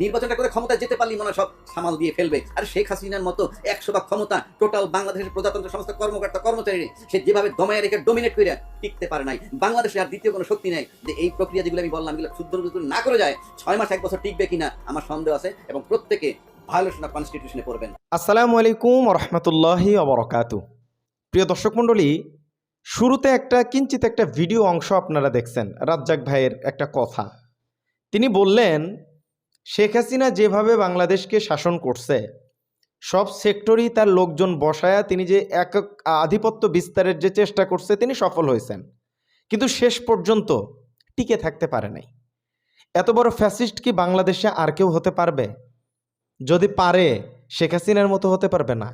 নির্বাচনটা করে ক্ষমতা যেতে পারলি মনে সব সামাল দিয়ে ফেলবে। আর শেখ হাসিনার মতো একশো বা ক্ষমতা টোটাল বাংলাদেশের প্রজাতন্ত্র সমস্ত কর্মকর্তা কর্মচারী সে যেভাবে দমায় রেখে ডোমিনেট করে টিকতে পারে নাই। বাংলাদেশে আর দ্বিতীয় কোনো শক্তি নেই যে এই প্রক্রিয়া যেগুলো আমি বললাম, এগুলো শুদ্ধ না করে যায়, ছয় মাস, এক বছর টিকবে কিনা আমার সন্দেহ আছে এবং প্রত্যেকে ভায়োলেশন অফ কনস্টিটিউশনে পড়বেন। আসসালামু আলাইকুম রহমতুল্লাহি অবরকাতু প্রিয় দর্শক মণ্ডলী, শুরুতে একটা, কিঞ্চিত একটা ভিডিও অংশ আপনারা দেখছেন, রাজ্জাক ভাইয়ের একটা কথা। তিনি বললেন শেখ হাসিনা যেভাবে বাংলাদেশকে শাসন করছে, সব সেক্টরই তার লোকজন বসায়া তিনি যে একক আধিপত্য বিস্তারের যে চেষ্টা করছে, তিনি সফল হয়েছেন। কিন্তু শেষ পর্যন্ত টিকে থাকতে পারে নাই। এত বড় ফ্যাসিস্ট কি বাংলাদেশে আর কেউ হতে পারবে? যদি পারে, শেখ হাসিনার মতো হতে পারবে না।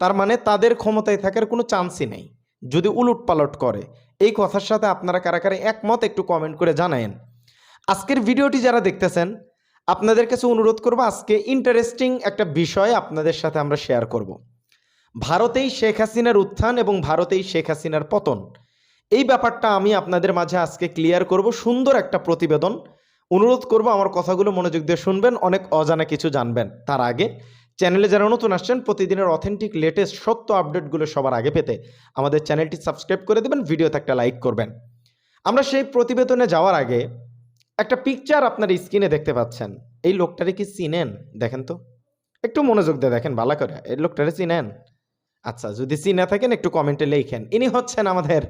তার মানে তাদের ক্ষমতায় থাকার কোনো চান্সই নেই। যদি উলট পালট করে, এই কথার সাথে আপনারা কারা কারা একমত একটু কমেন্ট করে জানায়েন। আজকের ভিডিওটি যারা দেখতেছেন আপনাদের কাছে অনুরোধ করব, আজকে ইন্টারেস্টিং একটা বিষয় আপনাদের সাথে আমরা শেয়ার করব। ভারতেই শেখ হাসিনার উত্থান এবং ভারতেই শেখ হাসিনার পতন। এই ব্যাপারটা আমি আপনাদের মাঝে আজকে ক্লিয়ার করব, সুন্দর একটা প্রতিবেদন। অনুরোধ করব, আমার কথাগুলো মনোযোগ দিয়ে শুনবেন, অনেক অজানা কিছু জানবেন। তার আগে চ্যানেলে যারা নতুন আসছেন, প্রতিদিনের অথেন্টিক লেটেস্ট সত্য আপডেটগুলো সবার আগে পেতে আমাদের চ্যানেলটি সাবস্ক্রাইব করে দেবেন ভিডিওতে একটা লাইক করবেন। আমরা সেই প্রতিবেদনে যাওয়ার আগে একটা পিকচার আপনার স্ক্রিনে দেখতে পাচ্ছেন। এই লোকটারে কি চিনেন? দেখেন তো। একটু মনোযোগ দিয়ে দেখেন, ভালো করে। এই লোকটারে চিনেন? আচ্ছা যদি চিনে থাকেন, একটু কমেন্টে লেখেন। ইনি হচ্ছেন আমাদের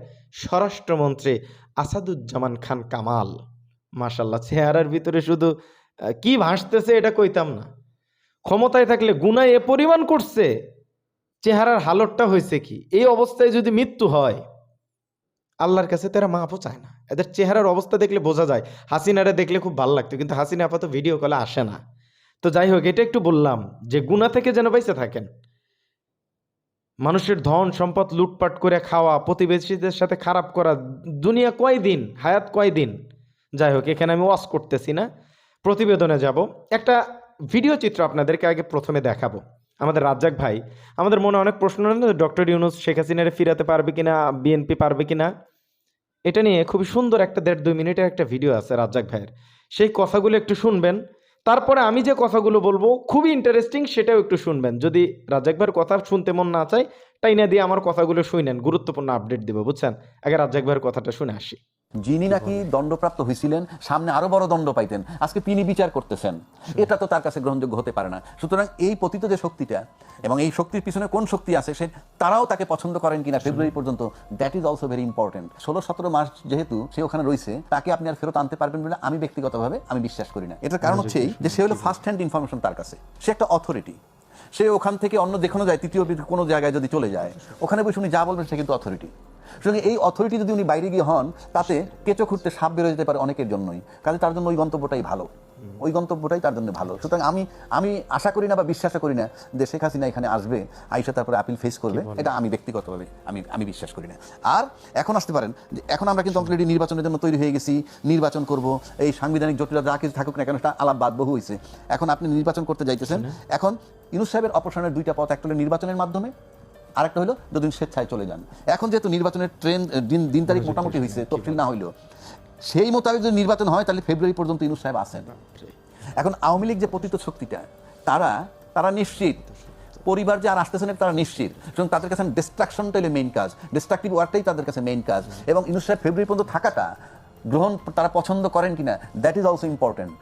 স্বরাষ্ট্রমন্ত্রী আসাদুজ্জামান খান কামাল। মাশাল্লাহ চেহারার ভিতরে শুধু কি ভাসতেছে এটা কইতাম না। ক্ষমতায় থাকলে গুনায় এ পরিমাণ করছে। চেহারার হালতটা হয়েছে কি? এই অবস্থায় যদি মৃত্যু হয়, আল্লাহর কাছে তারা মাপও চায় না। এদের চেহারার অবস্থা দেখলে বোঝা যায়। হাসিনারে দেখলে খুব ভালো লাগতো, কিন্তু হাসিনা আপাতত ভিডিও কলে আসে না। তো যাই হোক, এটা একটু বললাম যে গুণা থেকে যেন বাইসে থাকেন। মানুষের ধন, সম্পদ লুটপাট করে খাওয়া, প্রতিবেশীদের সাথে খারাপ করা, দুনিয়া কয় দিন হায়াত কয় দিন যাই হোক, এখানে আমি ওয়াশ করতেছি না। প্রতিবেদনে যাব। একটা ভিডিও চিত্র আপনাদেরকে আগে প্রথমে দেখাবো। আমাদের রাজ্জাক ভাই, আমাদের মনে অনেক প্রশ্ন ডক্টর ইউনুস শেখ হাসিনারে ফিরাতে পারবে কিনা, বিএনপি পারবে কিনা? এটা নিয়ে খুবই সুন্দর একটা দেড় দুই মিনিটের একটা ভিডিও আছে রাজ্জাক ভাইয়ের। সেই কথাগুলো একটু শুনবেন। তারপরে আমি যে কথাগুলো বলব, খুবই ইন্টারেস্টিং সেটাও একটু শুনবেন। যদি রাজ্জাক ভাইয়ের কথা শুনতে মন না চায় তাই না দিয়ে আমার কথাগুলো শুনেন, গুরুত্বপূর্ণ আপডেট দেবো, বুঝছেন? আগে রাজ্জাক ভাইয়ের কথাটা শুনে আসি। যিনি নাকি দণ্ডপ্রাপ্ত হয়েছিলেন সামনে আরও বড় দণ্ড পাইতেন। আজকে তিনি বিচার করতেছেন। এটা তো তার কাছে গ্রহণযোগ্য হতে পারে না। সুতরাং এই পতিত যে শক্তিটা এবং এই শক্তির পিছনে কোন শক্তি আছে সে তারাও তাকে পছন্দ করেন কিনা ফেব্রুয়ারি পর্যন্ত that is also very important ষোলো সতেরো মাস যেহেতু সে ওখানে রয়েছে তাকে আপনি আর ফেরত আনতে পারবেন বলে আমি ব্যক্তিগতভাবে আমি বিশ্বাস করি না। এটার কারণ হচ্ছে যে সে হলো ফার্স্ট হ্যান্ড ইনফরমেশন তার কাছে। সে একটা অথরিটি সে ওখান থেকে অন্য যেখানে যায় তৃতীয় কোনো জায়গায় যদি চলে যায় ওখানে বসে উনি যা বলবেন সে কিন্তু অথরিটি সুতরাং এই অথরিটি যদি উনি বাইরে গিয়ে হন তাতে কেঁচো খুঁড়তে সাপ বেরোয় যেতে পারে অনেকের জন্যই। কাজে তার জন্য ওই গন্তব্যটাই ভালো। ওই গন্তব্যটাই তার জন্য ভালো। সুতরাং আমি আমি আশা করি না বা বিশ্বাস করি না যে শেখ হাসিনা এখানে আসবে আইসা তারপরে আপিল ফেস করবে। এটা আমি ব্যক্তিগতভাবে আমি আমি বিশ্বাস করি না। আর এখন আসতে পারেন যে এখন আমরা কিন্তু অলরেডি নির্বাচনের জন্য তৈরি হয়ে গেছি নির্বাচন করব এই সাংবিধানিক জটিলতা যা কিছু থাকুক না কেন সেটা আলাপ বাদ বহু হয়েছে। এখন আপনি নির্বাচন করতে যাইতেছেন। এখন ইউনুস সাহেবের অপসারণের দুইটা পথ একটা নির্বাচনের মাধ্যমে আরেকটা হলো দুদিন স্বেচ্ছায় চলে যান। এখন যেহেতু নির্বাচনের ট্রেন দিন দিন তারিখ মোটামুটি হয়েছে তফসিল না হইলেও। সেই মোতাবেক যদি নির্বাচন হয় তাহলে ফেব্রুয়ারি পর্যন্ত ইউনুস সাহেব আসেন এখন আওয়ামী লীগ যে পতিত শক্তিটা তারা তারা নিশ্চিত। পরিবার যে আর আসতেছে না তারা নিশ্চিত। সুতরাং তাদের কাছে ডিস্ট্রাকশনটা হলো মেইন কাজ। ডিস্ট্রাকটিভ ওয়ার্কটাই তাদের কাছে মেইন কাজ। এবং ইউনুস সাহেব ফেব্রুয়ারি পর্যন্ত থাকাটা গ্রহণ তারা পছন্দ করেন কিনা দ্যাট ইজ অলসো ইম্পর্টেন্ট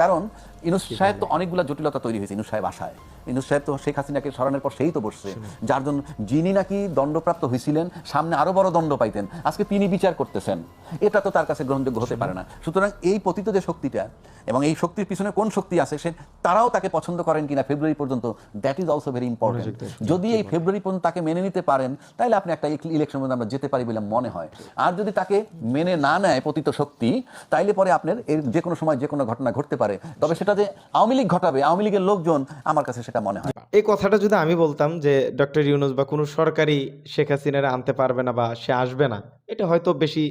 কারণ ইনুস সাহেব তো অনেকগুলো জটিলতা তৈরি হয়েছে ইনুস সাহেব আশায়। ইনুস সাহেব তো শেখ হাসিনাকে সরানোর পর সেই তো বসছে। যার জন্য যিনি নাকি দণ্ডপ্রাপ্ত হয়েছিলেন সামনে আরও বড় দণ্ড পাইতেন। আজকে তিনি বিচার করতেছেন। এটা তো তার কাছে গ্রহণযোগ্য হতে পারে না। সুতরাং এই পতিত যে শক্তিটা এবং এই শক্তির পিছনে কোন শক্তি আছে সে তারাও তাকে পছন্দ করেন কিনা ফেব্রুয়ারি পর্যন্ত that is also very important যদি এই ফেব্রুয়ারি পর্যন্ত তাকে মেনে নিতে পারেন তাহলে আপনি একটা ইলেকশন মধ্যে আমরা যেতে পারি বলে মনে হয়। আর যদি তাকে মেনে না নেয় পতিত শক্তি তাইলে পরে আপনার এর যে কোনো সময় যে কোনো ঘটনা ঘটতে পারে। তবে সেটা যে আওয়ামী লীগ ঘটাবে, আওয়ামী লীগের লোকজন আমার কাছে সেটা মনে হয় এই কথাটা যদি আমি বলতাম যে ডক্টর ইউনুস বা কোনো সরকারি শেখ হাসিনারে আনতে পারবে না বা সে আসবে না, এটা হয়তো বেশি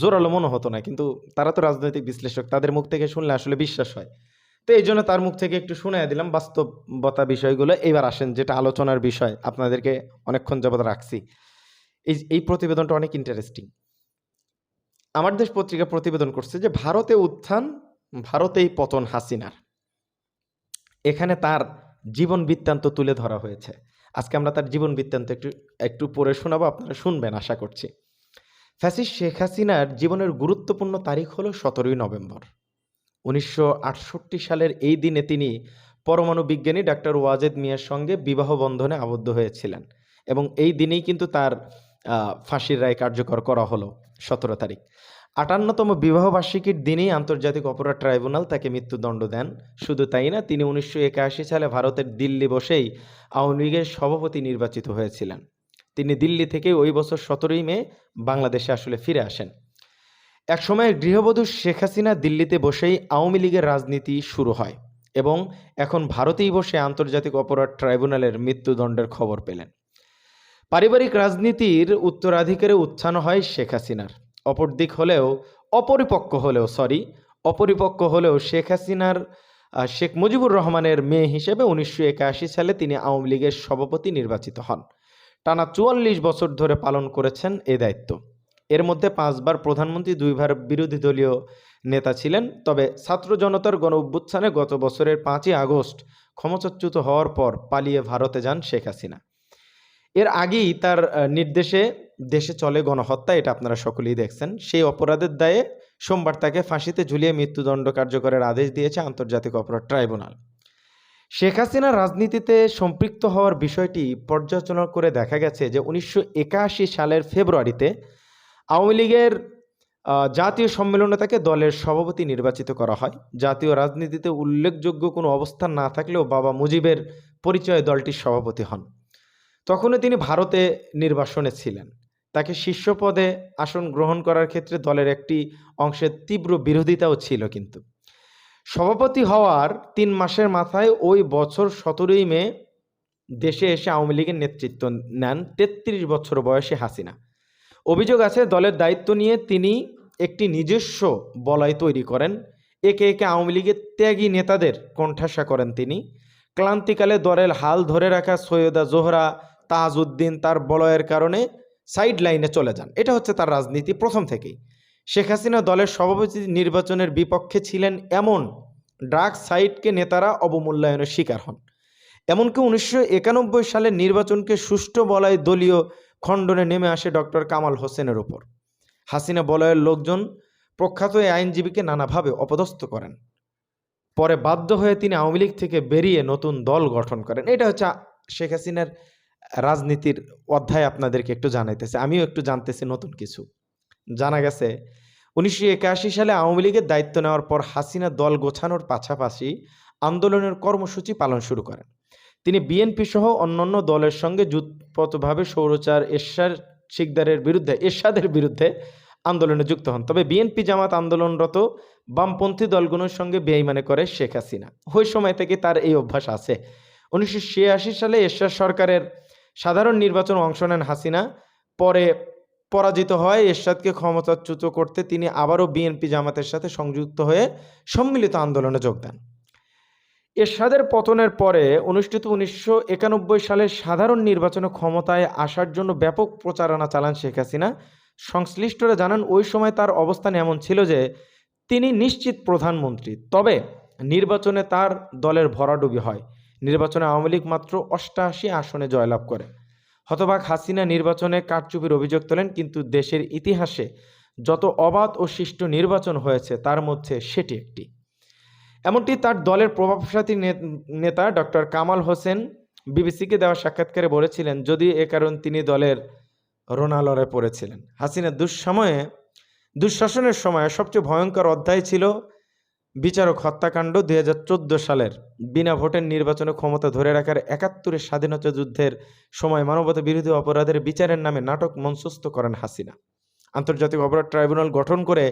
জোরালো মনে হতো না। কিন্তু তারা তো রাজনৈতিক বিশ্লেষক, তাদের মুখ থেকে শুনলে আসলে বিশ্বাস হয়। তো এই জন্য তার মুখ থেকে একটু শুনে দিলাম বাস্তবতা বিষয়গুলো। এবার আসেন যেটা আলোচনার বিষয়, আপনাদেরকে অনেকক্ষণ যাবত রাখছি। এই এই প্রতিবেদনটা অনেক ইন্টারেস্টিং আমার দেশ পত্রিকা প্রতিবেদন করছে যে ভারতে উত্থান ভারতেই পতন হাসিনার। এখানে তার জীবন বৃত্তান্ত তুলে ধরা হয়েছে। আজকে আমরা তার জীবন বৃত্তান্ত একটু একটু পড়ে শোনাবো, আপনারা শুনবেন, আশা করছি। ফ্যাসিস শেখ হাসিনার জীবনের গুরুত্বপূর্ণ তারিখ হলো সতেরোই নভেম্বর। উনিশশো আটষট্টি সালের এই দিনে তিনি পরমাণু বিজ্ঞানী ডাক্তার ওয়াজেদ মিয়ার সঙ্গে বিবাহ বন্ধনে আবদ্ধ হয়েছিলেন এবং এই দিনেই কিন্তু তার ফাঁসির রায় কার্যকর করা হলো সতেরো তারিখ। আটান্নতম বিবাহ বার্ষিকীর দিনেই আন্তর্জাতিক অপরাধ ট্রাইব্যুনাল তাকে মৃত্যুদণ্ড দেন। শুধু তাই না, তিনি উনিশশো একাশি সালে ভারতের দিল্লি বসেই আওয়ামী লীগের সভাপতি নির্বাচিত হয়েছিলেন। তিনি দিল্লি থেকে ওই বছর সতেরোই মে বাংলাদেশে আসলে ফিরে আসেন। একসময় গৃহবধূ শেখ হাসিনা দিল্লিতে বসেই আওয়ামী লীগের রাজনীতি শুরু হয় এবং এখন ভারতেই বসে আন্তর্জাতিক অপরাধ ট্রাইব্যুনালের মৃত্যুদণ্ডের খবর পেলেন। পারিবারিক রাজনীতির উত্তরাধিকারে উত্থান হয় শেখ হাসিনার। অপরদিক হলেও অপরিপক্ক হলেও সরি অপরিপক্ক হলেও শেখ হাসিনার শেখ মুজিবুর রহমানের মেয়ে হিসেবে উনিশশো একাশি সালে তিনি আওয়ামী লীগের সভাপতি নির্বাচিত হন। টানা চুয়াল্লিশ বছর ধরে পালন করেছেন এ দায়িত্ব। এর মধ্যে পাঁচবার প্রধানমন্ত্রী, দুইবার বিরোধী দলীয় নেতা ছিলেন। তবে ছাত্র জনতার গণ অভ্যুত্থানে গত বছরের পাঁচই আগস্ট ক্ষমতাচ্যুত হওয়ার পর পালিয়ে ভারতে যান শেখ হাসিনা। এর আগেই তার নির্দেশে দেশে চলে গণহত্যা, এটা আপনারা সকলেই দেখছেন। সেই অপরাধের দায়ে সোমবার তাকে ফাঁসিতে ঝুলিয়ে মৃত্যুদণ্ড কার্যকরের আদেশ দিয়েছে আন্তর্জাতিক অপরাধ ট্রাইব্যুনাল। শেখ হাসিনা রাজনীতিতে সম্পৃক্ত হওয়ার বিষয়টি পর্যালোচনা করে দেখা গেছে যে, উনিশশো একাশি সালের ফেব্রুয়ারিতে আওয়ামী লীগের জাতীয় সম্মেলনে তাকে দলের সভাপতি নির্বাচিত করা হয়। জাতীয় রাজনীতিতে উল্লেখযোগ্য কোনো অবস্থান না থাকলেও বাবা মুজিবের পরিচয়ে দলটির সভাপতি হন। তখনও তিনি ভারতে নির্বাসনে ছিলেন। তাকে শীর্ষ পদে আসন গ্রহণ করার ক্ষেত্রে দলের একটি অংশের তীব্র বিরোধিতাও ছিল কিন্তু। সভাপতি হওয়ার তিন মাসের মাথায় ওই বছর সতেরোই মে দেশে এসে আওয়ামী লীগের নেতৃত্ব নেন তেত্রিশ বছর বয়সে হাসিনা। অভিযোগ আছে, দলের দায়িত্ব নিয়ে তিনি একটি নিজস্ব বলয় তৈরি করেন। একে একে আওয়ামী লীগের ত্যাগী নেতাদের কণ্ঠাসা করেন তিনি। ক্লান্তিকালে দলের হাল ধরে রাখা সৈয়দা জোহরা তাজউদ্দিন তার বলয়ের কারণে সাইড লাইনে চলে যান। এটা হচ্ছে তার রাজনীতি প্রথম থেকেই। শেখ হাসিনা দলের সভাপতি নির্বাচনের বিপক্ষে ছিলেন এমন ড্রাগ সাইটকে নেতারা অবমূল্যায়নের শিকার হন। এমনকি উনিশশো একানব্বই সালের নির্বাচনকে সুষ্ঠু বলায় দলীয় খণ্ডনে নেমে আসে ডক্টর কামাল হোসেনের উপর। হাসিনা বলয়ের লোকজন প্রখ্যাত এই আইনজীবীকে নানাভাবে অপদস্থ করেন। পরে বাধ্য হয়ে তিনি আওয়ামী লীগ থেকে বেরিয়ে নতুন দল গঠন করেন। এটা হচ্ছে শেখ হাসিনার রাজনীতির অধ্যায় আপনাদেরকে একটু জানাইতেছে। আমিও একটু জানতেছি নতুন কিছু। জানা গেছে, উনিশশো একাশি সালে আওয়ামী লীগের দায়িত্ব নেওয়ার পর হাসিনা দল গোছানোর পাশাপাশি আন্দোলনের কর্মসূচি পালন শুরু করেন। তিনি বিএনপি সহ অন্যান্য দলের সঙ্গে যুদ্ধপথভাবে সৌরচার এরশাদ শিকদারের বিরুদ্ধে, এরশাদের বিরুদ্ধে আন্দোলনে যুক্ত হন। তবে বিএনপি জামাত আন্দোলনরত বামপন্থী দলগুলোর সঙ্গে বেইমানে করে শেখ হাসিনা। ওই সময় থেকে তার এই অভ্যাস আছে। উনিশশো ছিয়াশি সালে এরশাদ সরকারের সাধারণ নির্বাচন অংশ নেন হাসিনা। পরে পরাজিত হয় এরশাদকে ক্ষমতাচ্যুত করতে তিনি আবারও বিএনপি জামাতের সাথে সংযুক্ত হয়ে সম্মিলিত আন্দোলনে যোগ দেন। এরশাদের পতনের পরে অনুষ্ঠিত উনিশশো একানব্বই সালের সাধারণ নির্বাচনে ক্ষমতায় আসার জন্য ব্যাপক প্রচারণা চালান শেখ হাসিনা। সংশ্লিষ্টরা জানান, ওই সময় তার অবস্থান এমন ছিল যে তিনি নিশ্চিত প্রধানমন্ত্রী। তবে নির্বাচনে তার দলের ভরাডুবি হয়। নির্বাচনে আওয়ামী লীগ মাত্র অষ্টাশি আসনে জয়লাভ করে। হতবাক হাসিনা নির্বাচনে কারচুপির অভিযোগ তোলেন, কিন্তু দেশের ইতিহাসে যত অবাধ ও সুষ্ঠু নির্বাচন হয়েছে, তার মধ্যে সেটি একটি। এমনটি তার দলের প্রভাবশালী নেতা ডক্টর কামাল হোসেন বিবিসিকে দেওয়া সাক্ষাৎকারে বলেছিলেন, যদি এ কারণ তিনি দলের রোনালরে পড়েছিলেন। হাসিনা দুঃসময়ে, দুঃশাসনের সময় সবচেয়ে ভয়ঙ্কর অধ্যায় ছিল বিচারক হত্যাকাণ্ড দুই হাজার চোদ্দ সালের। বিনা ভোটের নির্বাচনে ক্ষমতা ধরে রাখার একাত্তরের স্বাধীনতা যুদ্ধের সময় মানবতা বিরোধী অপরাধের বিচারের নামে নাটক মঞ্চস্থ করেন হাসিনা। আন্তর্জাতিক অপরাধ ট্রাইব্যুনাল গঠন করে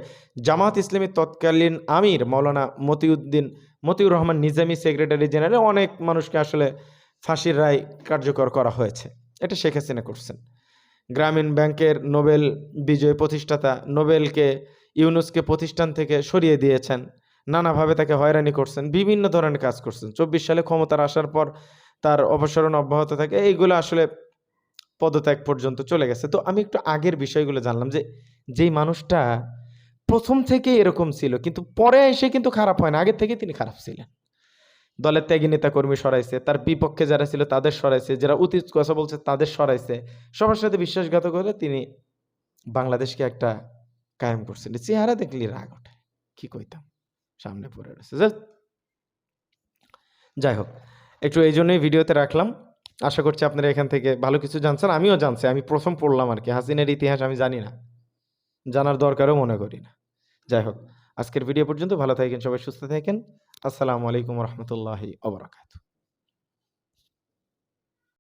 জামাত ইসলামীর তৎকালীন আমির মৌলানা মতিউদ্দিন মতিউর রহমান নিজামী সেক্রেটারি জেনারেল অনেক মানুষকে আসলে ফাঁসির রায় কার্যকর করা হয়েছে। এটা শেখ হাসিনা করছেন। গ্রামীণ ব্যাংকের নোবেল বিজয় প্রতিষ্ঠাতা নোবেলকে ইউনুসকে প্রতিষ্ঠান থেকে সরিয়ে দিয়েছেন নানাভাবে তাকে হয়রানি করছেন, বিভিন্ন ধরনের কাজ করছেন। চব্বিশ সালে ক্ষমতার আসার পর তার অপসারণ অব্যাহত থাকে, এইগুলো আসলে পদত্যাগ পর্যন্ত চলে গেছে। তো আমি একটু আগের বিষয়গুলো জানলাম যে, যেই মানুষটা প্রথম থেকে এরকম ছিল, কিন্তু পরে এসে কিন্তু খারাপ হয় না, আগের থেকে তিনি খারাপ ছিলেন। দলের ত্যাগী নেতা কর্মী সরাইছে, তার বিপক্ষে যারা ছিল তাদের সরাইছে, যারা অতীত কথা বলছে তাদের সরাইছে। সবার সাথে বিশ্বাসঘাত করে তিনি বাংলাদেশকে একটা কায়েম করছেন। চেহারা দেখলি রাগ ওঠে, কি কইতাম? সামনে পড়ে রয়েছে। যাই হোক। একটু এই জন্যই ভিডিওতে রাখলাম। আশা করছি আপনারা এখান থেকে ভালো কিছু জানছেন, আমিও জানছি, আমি প্রথম পড়লাম আর কি, হাসিনের ইতিহাস আমি জানি না, জানার দরকারও মনে করি না। যাই হোক, আজকের ভিডিও পর্যন্ত ভালো থাকেন, সবাই সুস্থ থাকেন। আসসালামু আলাইকুম রহমতুল্লাহি অবরাকাতু